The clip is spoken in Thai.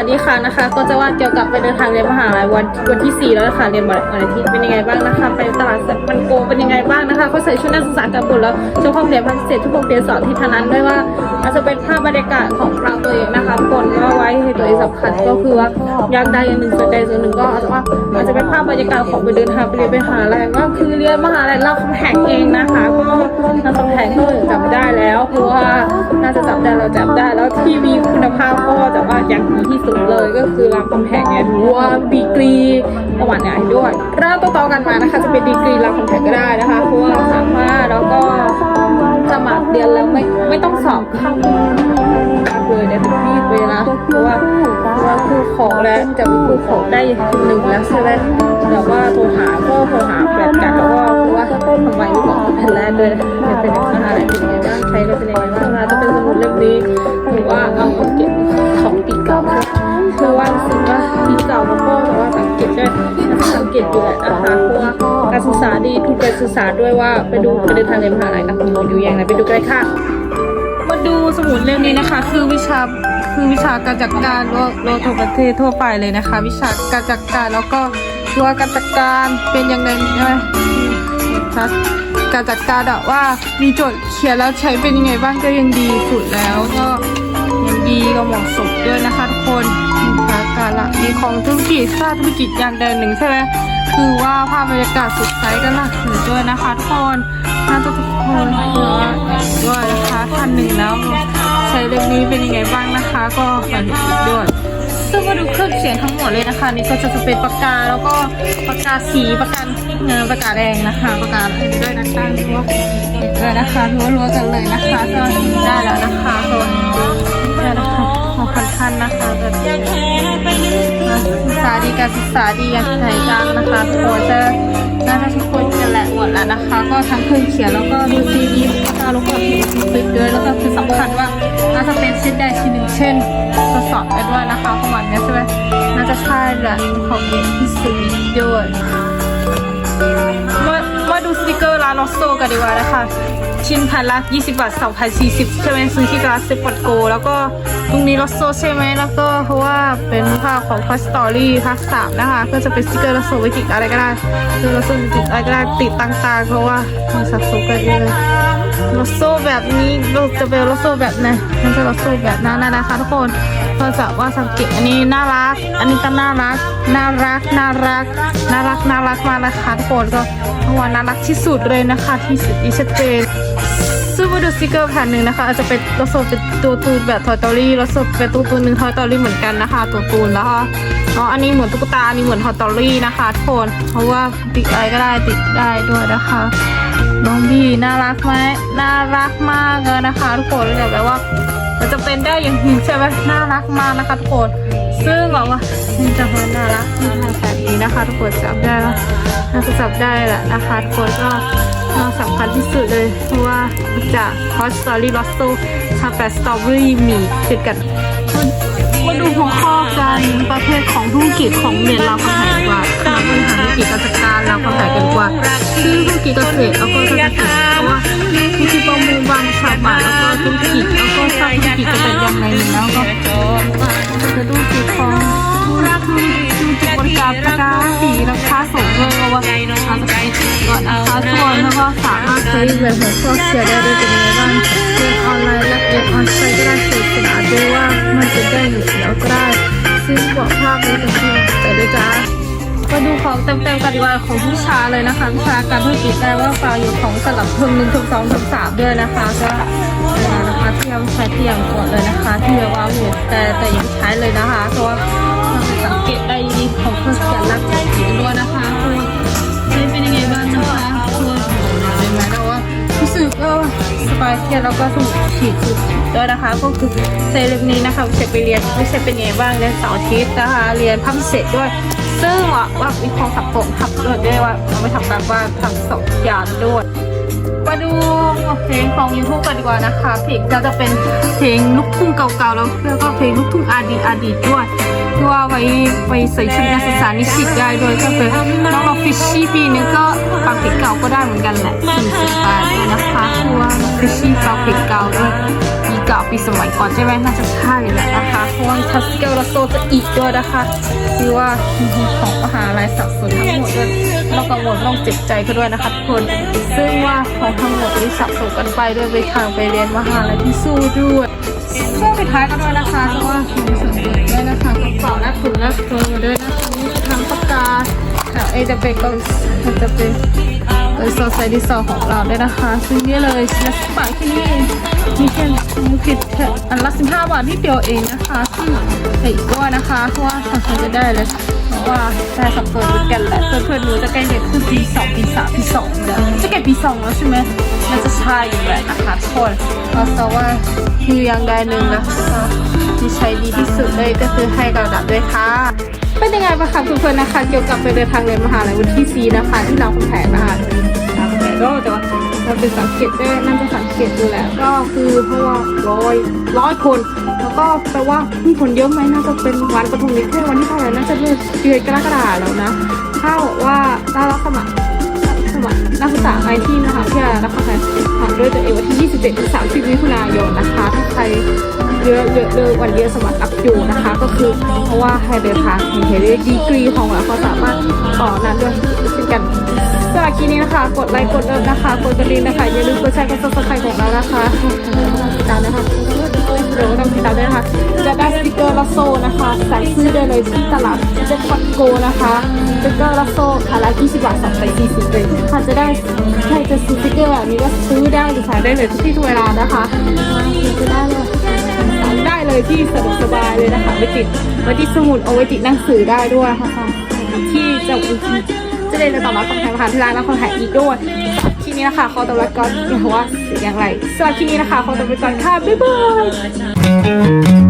วัสดีค่ะนะคะ ก็จะว่าเกี่ยวกับไปเดินทางเรียนมหาลัยวันวันที่ 4 แล้วนะคะเรียนวันอาทิตย์เป็นยังไงบ้างนะคะ ไปตลาดมันโกเป็นยังไงบ้างนะคะเขาใส่ชุดนักศึกษากันหมดแล้วช่วงห้องเรียนพิเศษทุกโรงเรียนสอนที่ทานั้นด้วยว่าอาจจะเป็นภาพบรรยากาศของเราตัวเองนะคะคนก็ไว้ให้ตัวเองสำคัญก็คือว่าอยากได้อย่างหนึ่งส่วนใดส่วนหนึ่งก็อาจจะว่าอาจจะเป็นภาพบรรยากาศของไปเดินทางไปเรียนไปมหาลัยก็คือเรียนมหาลัยเราคำแหงเองนะคะก็รามคำแหงก็จำได้แล้วเพราะว่าน่าจะจำได้เราจำได้แล้วทีวีคุณภาพก็จะว่าอย่างดีที่สุดเลยก็คือรามคำแหงเนี่ยถือว่าดีกรีประวัติใหญ่ด้วยเริ่มต่อๆกันมานะคะ จะเป็นดีกรีรามคำแหงก็ได้นะคะเพราะว่าสามารถแล้วก็สมัครเรียนแล้วไม่ไม่ต้องสอบเข้าเลยในทุกที่เวลาเพราะว่าเพราะว่าคู่ขอแล้วจะมีคู่ขอได้หนึ่งแล้วใช่ไหมแต่ว่าโทรหาก็โทรหาแฟนกันแล้วก็เพราะว่าทำไมไม่บอกเป็นแรกด้วยจะเป็นอะไรเป็นยังไงบ้างใช้แล้วเป็นยังไงบ้างคะจะเป็นสมุดเล่มนี้หรือว่าเอามาเก็บ สังเกอยู่แหละนะคะเพราะว่าการศึกษาดีทุกการศึกษาด้วยว่าไปดูไปเดินทางเรียนมหาลัยกับคุณอยู่อย่างไรไปดูกันเลยค่ะ มาดูสมุดเล่มนี้นะคะ คือวิชาคือวิชาการจัดการโลกโลกทั่วประเทศทั่วไปเลยนะคะ วิชาการจัดการแล้วก็ตัวการจัดการเป็นยังไงใช่ไหมคะการจัดการอะว่ามีโจทย์เขียนแล้วใช้เป็นยังไงบ้างก็ยังดีสุดแล้ว ของธุรกิจสร้างธุรกิจอย่างใดหนึ่งใช่ไหมคือว่าภาพบรรยากาศสดใสกันละถึงด้วยนะคะทุกคนน่าจะทุกคนด้วยด้วยนะคะท่านหนึ่งแล้วใช้เล่มนี้เป็นยังไงบ้างนะคะ ก็ฝันด้วยซึ่งมาดูเครื่องเขียนทั้งหมดเลยนะคะ นี่ก็จะเป็นปากกาแล้วก็ปากกาสีปากกาเงินปากกาแดงนะคะปากกาอะไรด้วยนะคะถือว่าด้วยนะคะถือว่ารัวกันเลยนะคะก็ได้แล้วนะคะก็ได้แล้วค่ะ คุณท่านนะคะก็ศึกษาดีการศึกษาดีอย่างไหนจังนะคะทุกคนจะน่าจะทุกคนกันแหละหมดแล้วนะคะ ก็ทั้งเครื่องเขียนแล้วก็ดูซีดีปากกาลูกกระพิมพ์ซีด้วยแล้วก็คือสำคัญว่าน่าจะเป็นชิ้นใดชิ้นหนึ่งเช่นทดสอบไปด้วยนะคะประมาณเนี้ยใช่ไหมน่าจะใช่แหละของเด็กที่สุดด้วยานลอสโซกันดีกว่านะคะ ชิ้นพันละ20 บาท2,040 ใช่ไหมซื้อที่ร้านเซปอดโก แล้วก็ตรงนี้ลอสโซใช่ไหมแล้วก็เพราะว่าเป็นภาพของพาสตอรี่ภาคสามนะคะ ก็จะเป็นสติกเกอร์ลอสโซไว้ติดอะไรก็ได้คือลอสโซติดอะไรก็ได้ติดต่างๆ เพราะว่ามันสะสมกันเยอะลอสโซแบบนี้เราจะเป็นลอสโซแบบไหนมันจะลอสโซแบบนั้นนะนะคะทุกคนก็จะว่าสังเกตอันนี้น่ารัก อันนี้ก็น่ารัก น่ารัก น่ารัก น่ารัก น่ารักมากนะคะทุกคนก็ว่าน่ารักที่สุดเลยนะคะที่สุดชัดเจนซึ่งมาดูสติกเกอร์แผ่นหนึ่งนะคะ อาจจะเป็นลอสโซเป็นตัวตูนแบบทอยตอรี่ลอสโซเป็นตัวตูนหนึ่งทอยตอรี่เหมือนกันนะคะตัวตูนแล้วก็อ๋ออันนี้เหมือนตุ๊กตาอันนี้เหมือนทอยตอรี่นะคะทุกคนเพราะว่าติดอะไรก็ได้ติดได้ด้วยนะคะน้องดีน่ารักไหมน่ารักมากเลยนะคะ ทุกคนเลยแบบว่ามันจะเป็นได้อย่างนี้ใช่ไหมน่ารักมากนะคะทุกคน ซึ่งแบบว่ามันจะมันน่ารักที่ทาแบบนี้นะคะทุกคนจับได้แล้วน่าจะจับได้แหละนะคะทุกคนก็น่าสำคัญที่สุดเลยเพราะว่าจากฮอตสตอรี่ลอสโต้ทำแปดสตรอเบอรี่มีติดกันมาดูหัวข้อการประเภทของธุรกิจของเรียนราคำแหงดีกว่าคณะบริหารธุรกิจการจัดการเราคำแหงกันกว่าซึ่งธุรกิจเกษตรแล้วก็เศรกิจเพราะว่าธุรกิจประมงบางชาวบ้านแล้วก็ธุรกิจแล้วก็สร้างธุรกิจจะเป็นยังไงแล้วก็ นสีราคาส่งเลยเพราะว่าอาจจะก่อนนะคะทุกคนแล้วก็สามารถใช้แบบหัวข้อเขียนได้ด้วยเป็นยังไงบ้างเรียนออนไลน์และเรียนออนไลน์ก็ได้สนุกสนานด้วยว่ามันจะได้อยู่แล้วก็ได้ซึ่งบอกภาพเลยเป็นที่แต่ด้วยจ้ามาดูของเต็มๆกันดีกว่าของวิชาเลยนะคะวิชาการธุรกิจได้ว่าฟาอยู่ของสลับเพิ่มหนึ่งถึงสองถึงสามด้วยนะคะก็เวลานะคะเที่ยวใช้เที่ยงก่อนเลยนะคะที่เรียกว่าอยู่แต่แต่ยังใช้เลยนะคะเพราะว่าสัง เกตได้ดีของเครื่องเขียนรักสีด้วยนะคะคือใช้เป็นยังไงบ้างนะคะคือเห็นไหมแล้วว่ารู้สึกก็สบายเที่ยวแล้วก็สมุดฉีดสุดด้วยนะคะ ก็คือเซเลบนี้นะคะจะไปเรียนไม่ใช่เป็นยังไงบ้างเรียนเสาร์อาทิตย์นะคะ เรียนพัฒเสร็จด้วย ซึ่งว่าว่ามีความสับสนทับด้วยด้วยว่าเราไม่ทำการบ้านทำสองอย่างด้วยมาดูเพลงของยูทูบกันดีกว่านะคะ เพลงก็จะเป็นเพลงลูกทุ่งเก่าๆแล้วแล้วก็เพลงลูกทุ่งอดีตอดีตด้วย ที่ว่าไว้ไว้ใส่ชุดนักศึกษานิสิตได้ด้วยก็คือน้องฟิชชี่ปีนึงก็ปักผิดเก่าก็ได้เหมือนกันแหละสี่สิบบาทด้วยนะคะคือว่าฟิชชี่ปักผิดเก่าด้วย เก่าปีสมัยก่อนใช่ไหมน่าจะใช่แหละนะคะเพราะว่าพาสเกลและโซจะอีกด้วยนะคะคือว่าของมหาลัยสับสนทั้งหมดด้วยต้องกังวลต้องเจ็บใจก็ด้วยนะคะทุกคน ซึ่งว่าของทั้งหมดนี้สับสนกันไปด้วยไปทางไปเรียนมหาลัยที่สู้ด้วยช่วงปิดท้ายกันด้วยนะคะเพราะว่ามีส่วนเกิดด้วยนะคะกระเป๋าและถุงและเฟิร์ด้วยนะคะนี่คือทางปากกาค่ะเอจะเป็นก็จะเป็น เป็นโซไซที่สอของเราด้วยนะคะซึ่งนี่เลยชิ้นละสิบบาทที่นี่มีแค่มีผิดแค่อันละสิบห้าบาทที่เดียวเองนะคะซึ่งใส่อีกด้วยนะคะเพราะว่าทางคนจะได้เลยเพราะว่าได้สับสนเหมือนกันแหละเพื่อนๆหนูจะใกล้เด็กขึ้นปีสองปีสามปีสองแล้วจะใกล้ปีสองแล้วใช่ไหมน่าจะใช่อยู่แหละนะคะทุกคนเพราะว่าคืออย่างใดหนึ่งนะคะที่ใช้ดีที่สุดเลยก็คือให้กระดับด้วยค่ะ เป็นยังไงบ้างคะทุกคนนะคะ เกี่ยวกับไปเดินทางเรียนมหาลัยวันที่สีนะคะ ที่เราคุณแผนนะคะตามแผนก็แต่ว่าเราเป็นสังเกตได้น่าจะสังเกตดูแล้ว ก็คือเพราะว่าร้อยร้อยคน แล้วก็แปลว่ามีคนเยอะไหมน่าจะเป็นวันประถมนิเทศวันที่เท่าไหร่น่าจะเดือนเดือนกรกฎาแล้วนะถ้าบอกว่าได้รับครสมัคร นักศึกษาไอทีนะคะที่จะรับคะแนนผ่านด้วยตัวเองวันที่ 27ถึง30มิถุนายนนะคะถ้าใครเยอะเยอะเลยวันเยอะสมัครอัพอยู่นะคะ ก็คือเพราะว่าให้เดินทางเห็นดีกรีของเราเขาสามารถต่อนั้นด้วยเช่นกันสำหรับคลิปนี้นะคะ กดไลค์กดเลิฟนะคะ กดกระดิ่งนะคะ อย่าลืมกดแชร์กดซับสไครต์ของเรานะคะติดตามนะคะ เดี๋ยวต้องติดตามด้วยนะคะ จะได้สติกเกอร์ลาโซนะคะสั่งซื้อได้เลยที่ตลาดเจ็ดฟัดโกนะคะสติกเกอร์ลาโซอันละ20บาทสั่งไป40เลยถ้าจะได้ใครจะซื้อสติกเกอร์อันนี้ก็ซื้อได้หรือขายได้เลยทุกที่ทุกเวลานะคะซื้อได้เลยสั่งได้เลยที่สะดวกสบายเลยนะคะไว้ติดไว้ที่สมุดเอาไว้ติดหนังสือได้ด้วยค่ะที่จะจะได้เลยต่อมาของทางผ่านที่ร้านแล้วคนหายอีกด้วยคลิป นี้นะคะขอตัวลาก่อนหรือว่าอย่างไรสำหรับคลิปนี้นะคะขอตัวไปก่อนค่ะบ๊ายบาย